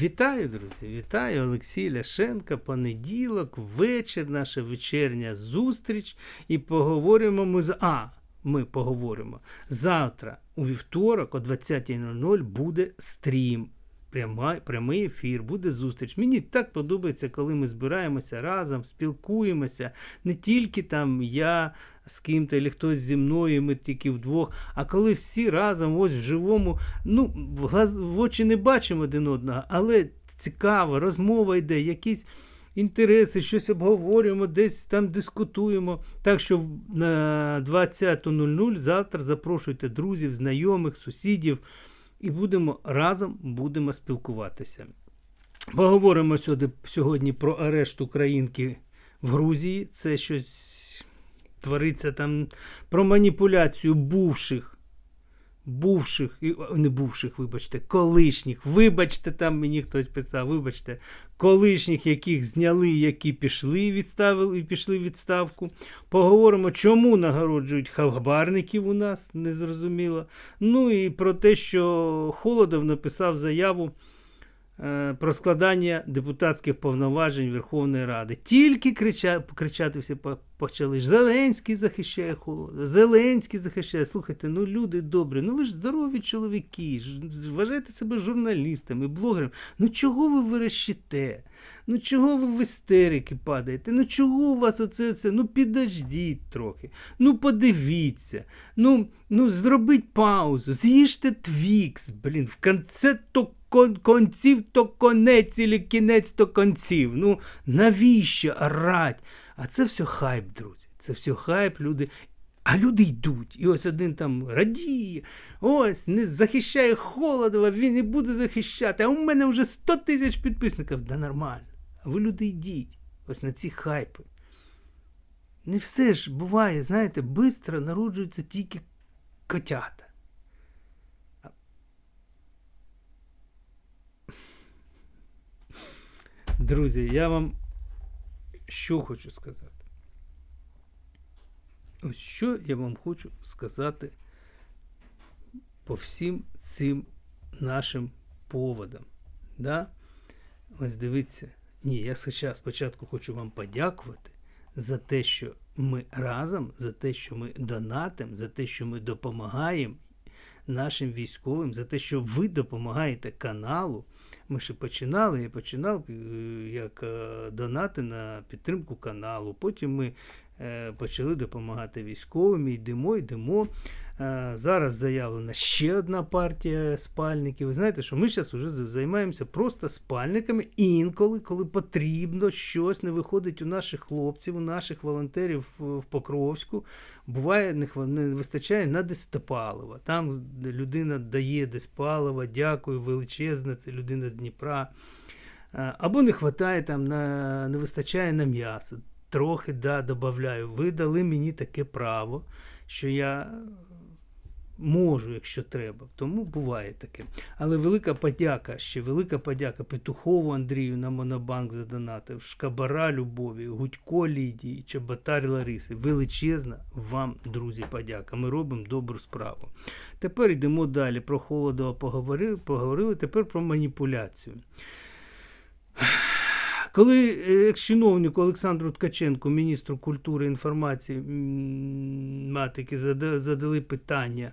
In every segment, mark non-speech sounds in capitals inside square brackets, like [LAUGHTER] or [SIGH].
Вітаю, друзі! Вітаю Олексій Ляшенка. Понеділок, вечір, наша вечірня зустріч. І поговоримо ми з. А, ми поговоримо. Завтра, у вівторок, о 20.00 буде стрім. Пряма, прямий ефір, буде зустріч. Мені так подобається, коли ми збираємося разом, спілкуємося. Не тільки там я з ким-то, або хтось зі мною, ми тільки вдвох, а коли всі разом, ось в живому, ну, в, глаз, в очі не бачимо один одного, але цікаво, розмова йде, якісь інтереси, щось обговорюємо, десь там дискутуємо. Так що на 20.00 завтра запрошуйте друзів, знайомих, сусідів і будемо разом будемо спілкуватися. Поговоримо сьогодні, про арешт українки в Грузії. Це щось твориться там про маніпуляцію бувших. Бувших, не бувших, вибачте, колишніх. Вибачте, там мені хтось писав, вибачте, колишніх, яких зняли, які пішли, відставили і пішли відставку. Поговоримо, чому нагороджують хабарників у нас, незрозуміло. Ну і про те, що Холодов написав заяву е, про складання депутатських повноважень Верховної Ради. Тільки крича, кричати всі почали. Зеленський захищає Холода, Зеленський захищає. Слухайте, ну люди добрі, ну ви ж здорові чоловіки, вважаєте себе журналістами, блогерами. Ну чого ви верещите? Ну чого ви в істерики падаєте? Ну чого у вас оце, оце? Ну підождіть трохи. Ну подивіться. Ну, ну зробіть паузу, з'їжте твікс, блін, в конце то кон- конців, то конець, і кінець, то конців. Ну навіщо орать? А це все хайп, друзі. Це все хайп, люди. А люди йдуть. І ось один там радіє, ось не захищає Холодова, він і буде захищати. А у мене вже 100 тисяч підписників. Да нормально. А ви люди йдіть. Ось на ці хайпи. Не все ж буває, знаєте, швидко народжуються тільки котята. Друзі, я вам що хочу сказати. Ось що я вам хочу сказати по всім цим нашим поводам. Да? Ось дивіться. Ні, я сейчас спочатку хочу вам подякувати за те, що ми разом, за те, що ми донатимо, за те, що ми допомагаємо нашим військовим, за те, що ви допомагаєте каналу. Ми ще починали, я починав е, як е, донати на підтримку каналу. Потім ми е, почали допомагати військовим, йдемо, йдемо. Е, Зараз заявлена ще одна партія спальників. Ви знаєте, що ми зараз вже займаємося просто спальниками. Інколи, коли потрібно, щось не виходить у наших хлопців, у наших волонтерів в Покровську. Буває, не, вистачає на диспалива. Там людина дає диспалива, дякую, величезне, це людина з Дніпра. Е, Або не вистачає там на, не вистачає на м'ясо. Трохи да, додаю. Ви дали мені таке право, що я можу, якщо треба. Тому буває таке. Але велика подяка, ще велика подяка Петухову Андрію на Монобанк за донати, Шкабара Любові, Гудько Лідії, Чеботар Лариси. Величезна вам, друзі, подяка. Ми робимо добру справу. Тепер йдемо далі. Про Холодова поговорили, поговорили тепер про маніпуляцію. Коли е, екс-чиновнику Олександру Ткаченку, міністру культури інформації матики, зада- задали питання,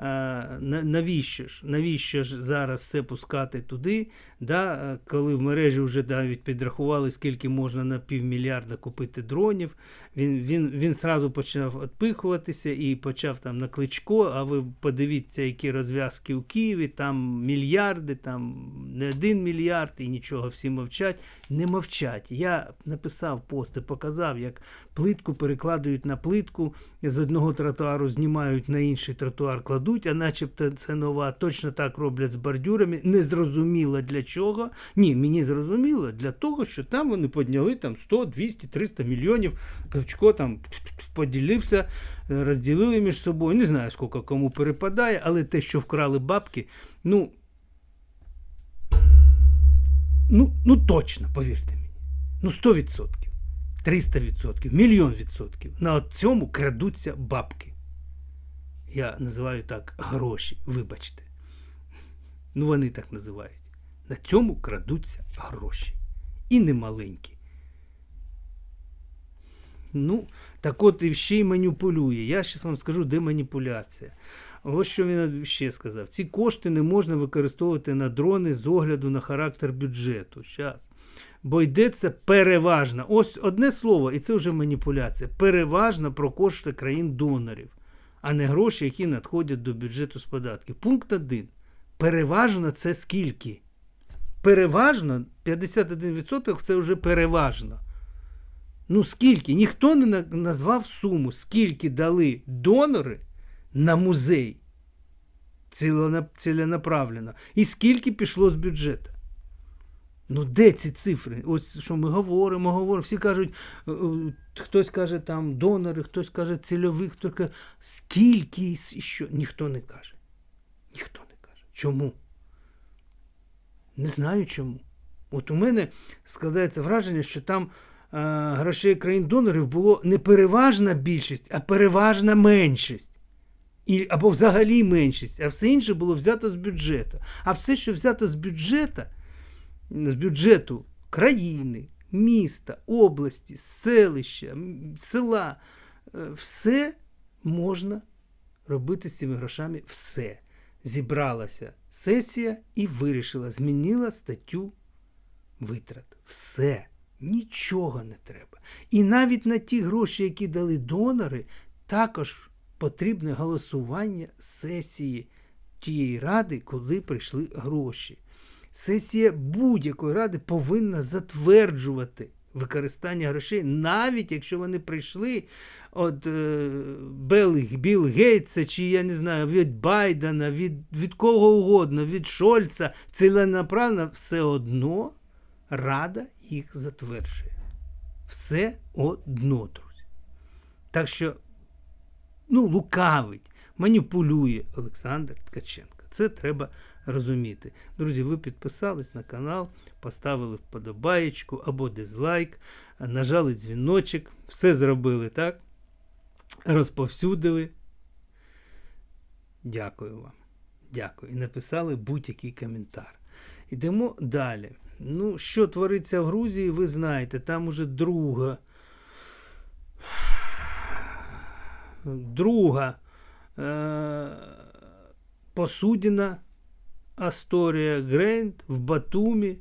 навіщо ж, навіщо ж зараз все пускати туди, да, е, коли в мережі вже навіть підрахували, скільки можна на півмільярда купити дронів, він, він, він сразу почав відпихуватися і почав там на кличко, а ви подивіться, які розв'язки у Києві, там мільярди, там не один мільярд і нічого, всі мовчать. Не мовчать. Я написав пост і показав, як плитку перекладають на плитку, з одного тротуару знімають на інший тротуар кладуть, а начебто це нова. Точно так роблять з бордюрами. Незрозуміло для чого. Ні, мені зрозуміло для того, що там вони підняли там 100, 200, 300 мільйонів. Кличко там поділився, розділили між собою. Не знаю, скільки кому перепадає, але те, що вкрали бабки, ну. Ну, ну точно, повірте мені. Ну, 100%, 300%, мільйон відсотків. На цьому крадуться бабки. Я називаю так гроші, вибачте. Ну, вони так називають. На цьому крадуться гроші. І немаленькі. Ну, так от і ще й маніпулює. Я зараз вам скажу, де маніпуляція. Ось що він ще сказав: ці кошти не можна використовувати на дрони з огляду на характер бюджету. Щас. Бо йдеться переважно. Ось одне слово, і це вже маніпуляція. Переважно про кошти країн-донорів, а не гроші, які надходять до бюджету з податків. Пункт 1. Переважно це скільки? Переважно 51% це вже переважно. Ну, скільки? Ніхто не назвав суму, скільки дали донори на музей цілена- ціленаправленно, і скільки пішло з бюджету. Ну, де ці цифри? Ось що ми говоримо, говоримо. Всі кажуть, е, е, хтось каже там донори, хтось каже цільові, хтось каже, скільки і що. Ніхто не каже. Ніхто не каже. Чому? Не знаю чому. От у мене складається враження, що там е, грошей країн-донорів було не переважна більшість, а переважна меншість. І, або взагалі меншість, а все інше було взято з бюджету. А все, що взято з бюджету, з бюджету країни, міста, області, селища, села, е, все можна робити з цими грошами. Все. Зібралася сесія і вирішила, змінила статтю витрат. Все. Нічого не треба. І навіть на ті гроші, які дали донори, також потрібне голосування сесії тієї ради, коли прийшли гроші. Сесія будь-якої ради повинна затверджувати використання грошей, навіть якщо вони прийшли від е, Білл Гейтса, чи я не знаю, від Байдена, від, від кого угодно, від Шольца, ціленаправно, все одно Рада їх затверджує. Все одно, друзі. Так що, ну, лукавить, маніпулює Олександр Ткаченко. Це треба розуміти. Друзі, ви підписались на канал, поставили вподобаєчку або дизлайк, нажали дзвіночок, все зробили так. Розповсюдили. Дякую вам. Дякую. І написали будь-який коментар. Ідемо далі. Ну, що твориться в Грузії, ви знаєте, там уже друга. Друга е- посудина Асторія Грейнд в Батумі.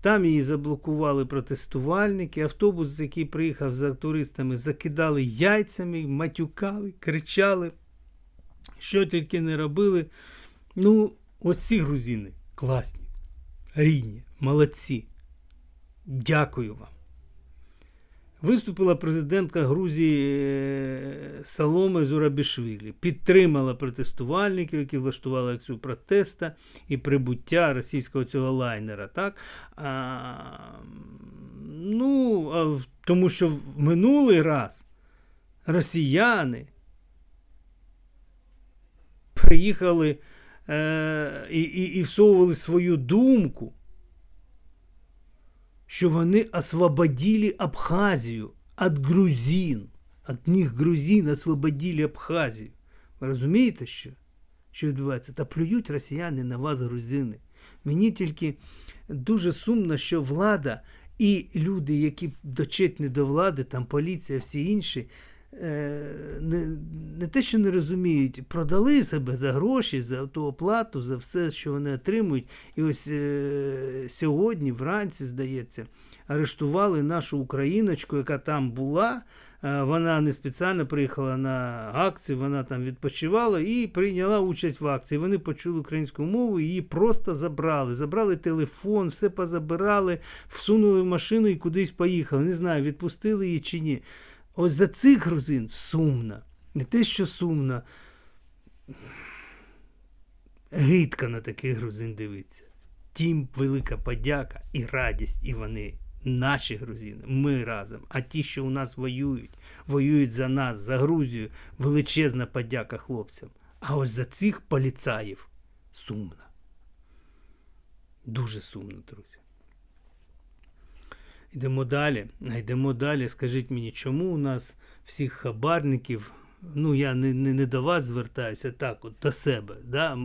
Там її заблокували протестувальники. Автобус, який приїхав за туристами, закидали яйцями, матюкали, кричали. Що тільки не робили. Ну, ось ці грузини класні, рідні, молодці. Дякую вам. Виступила президентка Грузії е, Саломе Зурабішвілі, підтримала протестувальників, які влаштували акцію протеста і прибуття російського цього лайнера. Так? А, ну, а, тому що в минулий раз росіяни приїхали е, і, і, і всовували свою думку що вони освободили Абхазію від грузин. Від них грузин освободили Абхазію. Ви розумієте, що? Що відбувається? Та плюють росіяни на вас, грузини. Мені тільки дуже сумно, що влада і люди, які дочетні до влади, там поліція, всі інші, не, не те, що не розуміють, продали себе за гроші, за ту оплату, за все, що вони отримують. І ось е, сьогодні, вранці, здається, арештували нашу україночку, яка там була. Е, Вона не спеціально приїхала на акцію, вона там відпочивала і прийняла участь в акції. Вони почули українську мову, її просто забрали. Забрали телефон, все позабирали, всунули в машину і кудись поїхали. Не знаю, відпустили її чи ні. Ось за цих грузин сумно. Не те, що сумно. Гидка на таких грузин дивиться. Тім велика подяка і радість, і вони наші грузини. Ми разом. А ті, що у нас воюють, воюють за нас, за Грузію. Величезна подяка хлопцям. А ось за цих поліцаїв сумно. Дуже сумно, друзі. Йдемо далі. Йдемо далі. Скажіть мені, чому у нас всіх хабарників ну я не, не, не до вас звертаюся, так, от до себе. Да?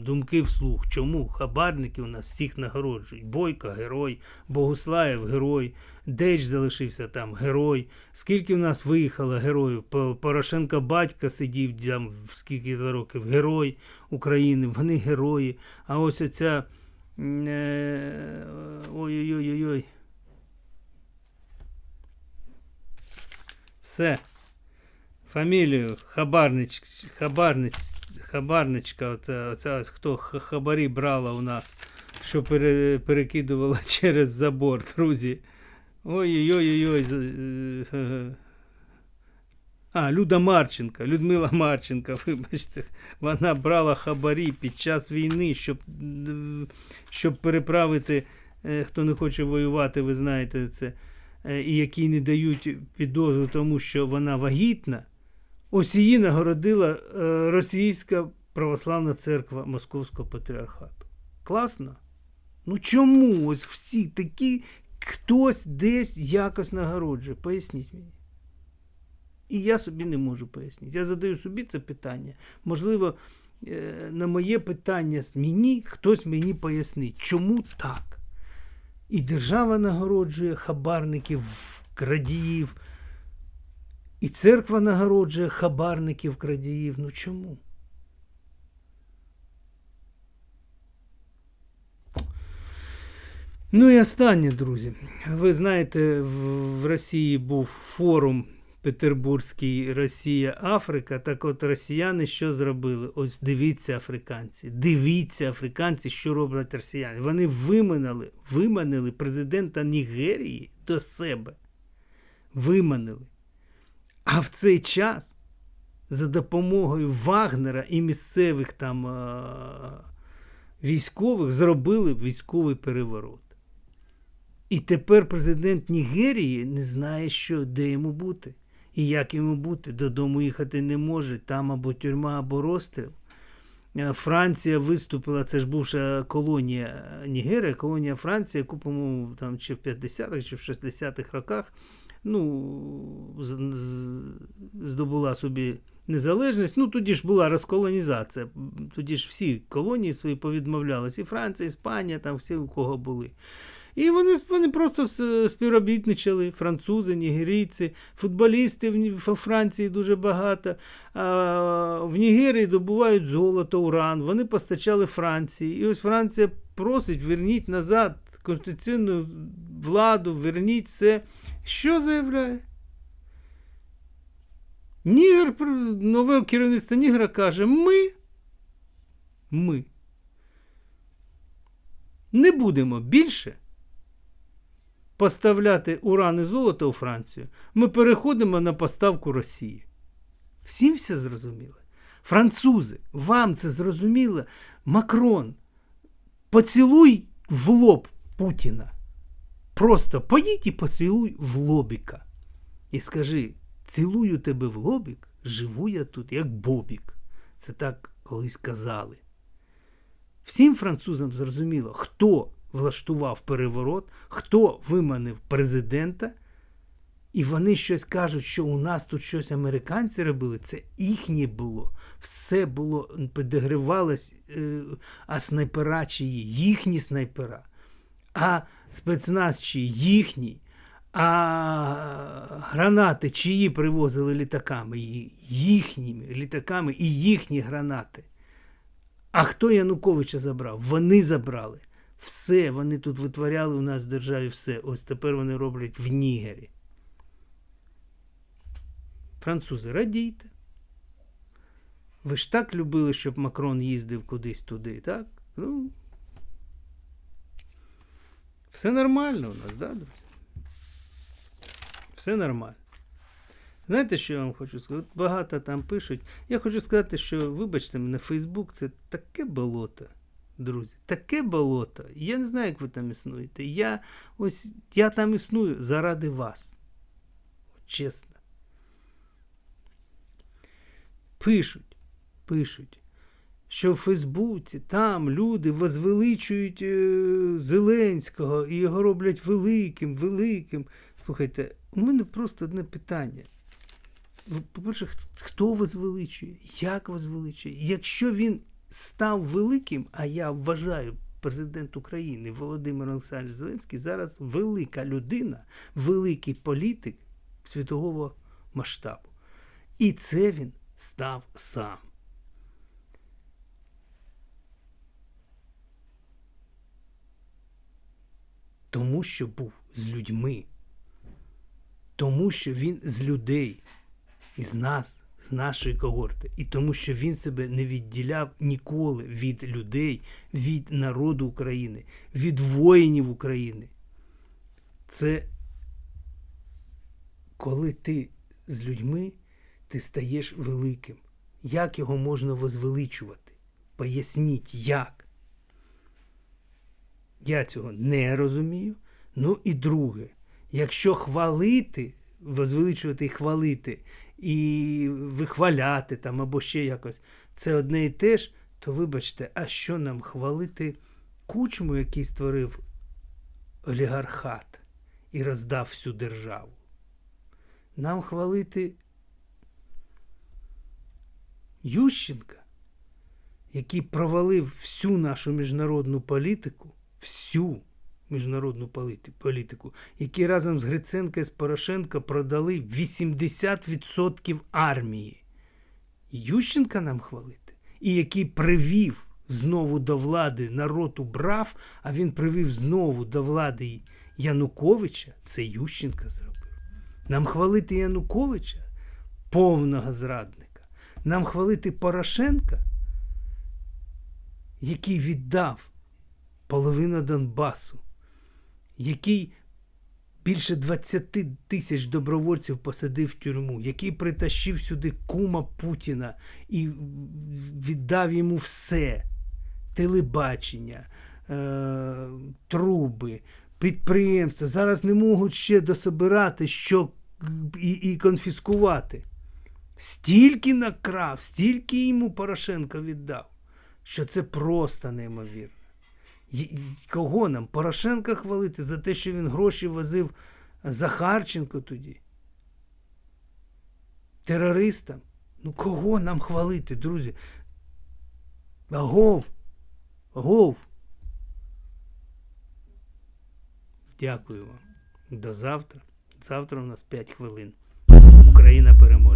Думки вслух. Чому хабарники у нас всіх нагороджують? Бойко герой, Богуслаєв герой, Деч залишився там герой. Скільки в нас виїхало героїв? По- Порошенко батько сидів там скільки років, герой України, вони герої. А ось оця. е, Все. Фамілію Хабарнич, Хабарнич, Хабарничка, оця, оця хто хабарі брала у нас, що пере, перекидувала [LAUGHS] через забор, друзі. Ой-ой-ой-ой. з- е, е. А, Люда Марченка, Людмила Марченка, [LAUGHS] вибачте, вона брала хабарі під час війни, щоб, е, щоб переправити, е, хто не хоче воювати, ви знаєте це, е, і які не дають підозру тому, що вона вагітна. Ось її нагородила е, Російська православна церква Московського патріархату. Класно? Ну чому ось всі такі, хтось десь якось нагороджує? Поясніть мені. І я собі не можу пояснити. Я задаю собі це питання. Можливо, е, на моє питання мені хтось мені пояснить, чому так? І держава нагороджує хабарників, крадіїв, і церква нагороджує хабарників, крадіїв. Ну чому? Ну і останнє, друзі. Ви знаєте, в Росії був форум Петербурзький Росія-Африка. Так от росіяни що зробили? Ось дивіться, африканці. Дивіться, африканці, що роблять росіяни. Вони виманили, виманили президента Нігерії до себе. Виманили. А в цей час за допомогою Вагнера і місцевих там а, військових зробили військовий переворот. І тепер президент Нігерії не знає, що, де йому бути. І як йому бути. Додому їхати не може, там або тюрма, або розстріл. Е, Франція виступила, це ж бувша колонія Нігерія, колонія Франції, яку, по-моєму, там чи в 50-х, чи в 60-х роках ну, здобула собі незалежність. Ну, тоді ж була розколонізація. Тоді ж всі колонії свої повідмовлялись. І Франція, Іспанія, там всі у кого були. І вони, вони просто співробітничали, французи, нігерійці, футболісти в Франції дуже багато. В Нігерії добувають золото, уран. Вони постачали Франції. І ось Франція просить, верніть назад конституційну владу, верніть все. Що заявляє? Нігер, нове керівництво Нігера каже: ми, ми не будемо більше поставляти уран і золото у Францію. Ми переходимо на поставку Росії. Всім все зрозуміло. Французи, вам це зрозуміло? Макрон, поцілуй в лоб Путіна. Просто поїдь і поцілуй в лобіка. І скажи: цілую тебе в лобік, живу я тут, як Бобік. Це так колись казали. Всім французам зрозуміло, хто влаштував переворот, хто виманив президента, і вони щось кажуть, що у нас тут щось американці робили, це їхнє було. Все було, підігривалось, е, а снайпера чиї, їхні снайпера, а спецназ чиї, їхній, а гранати чиї привозили літаками, їхніми літаками і їхні гранати. А хто Януковича забрав? Вони забрали. Все, вони тут витворяли у нас в державі все. Ось тепер вони роблять в Нігері. Французи, радійте. Ви ж так любили, щоб Макрон їздив кудись туди, так? Ну. Все нормально у нас, да, друзі? Все нормально. Знаєте, що я вам хочу сказати? Багато там пишуть. Я хочу сказати, що, вибачте мене, Фейсбук це таке болото, друзі. Таке болото. Я не знаю, як ви там існуєте. Я ось я там існую заради вас. Чесно. Пишуть, пишуть, що в Фейсбуці там люди возвеличують е, Зеленського і його роблять великим, великим. Слухайте, у мене просто одне питання. по-перше, хто возвеличує, як возвеличує? Якщо він став великим, а я вважаю, президент України Володимир Олександрович Зеленський зараз велика людина, великий політик світового масштабу. І це він став сам. Тому що був з людьми. Тому що він з людей, із нас, з нашої когорти. І тому що він себе не відділяв ніколи від людей, від народу України, від воїнів України. Це коли ти з людьми, ти стаєш великим. Як його можна возвеличувати? Поясніть, як. Я цього не розумію. Ну і друге, якщо хвалити, возвеличувати і хвалити, і вихваляти там або ще якось, це одне і те ж, то вибачте, а що нам хвалити кучму, який створив олігархат і роздав всю державу? Нам хвалити Ющенка, який провалив всю нашу міжнародну політику, всю міжнародну політику, які разом з Гриценко і з Порошенко продали 80% армії. Ющенка нам хвалити, і який привів знову до влади народ убрав, а він привів знову до влади Януковича, це Ющенка зробив. Нам хвалити Януковича, повного зрадника. Нам хвалити Порошенка, який віддав половину Донбасу, який більше 20 тисяч добровольців посадив в тюрму, який притащив сюди кума Путіна і віддав йому все: телебачення, е- труби, підприємства. Зараз не можуть ще дособирати, що і, і конфіскувати. Стільки накрав, стільки йому Порошенко віддав, що це просто неймовірно. Кого нам? Порошенка хвалити за те, що він гроші возив Захарченко тоді? Терористам? Ну кого нам хвалити, друзі? Агов! Агов! Дякую вам. До завтра. Завтра у нас 5 хвилин. Україна переможе.